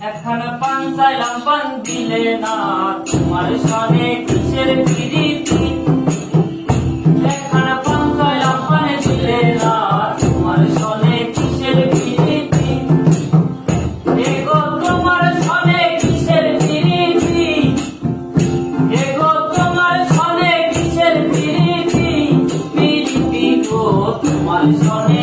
একখানা পান চাইলাম, পান দিলে না। তোমার সনে কিসের পিড়িতি একখানা তোমার সনে কিসের পিড়িতি এগো তোমার তোমার সনে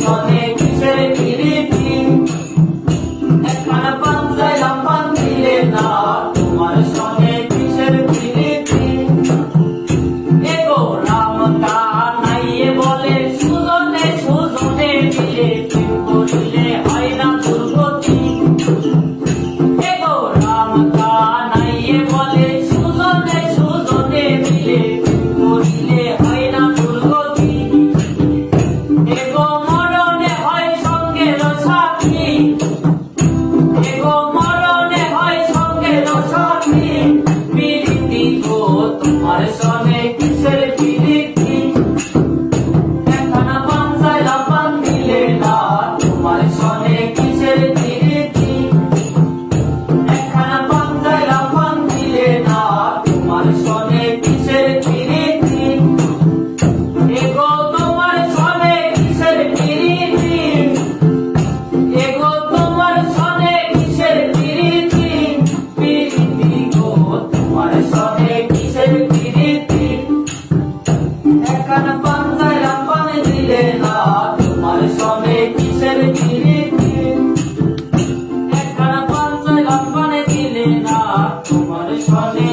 Sonic. Pan, pan, pan, pan, pan, pan, pan, pan, pan, pan, তোমার ফলে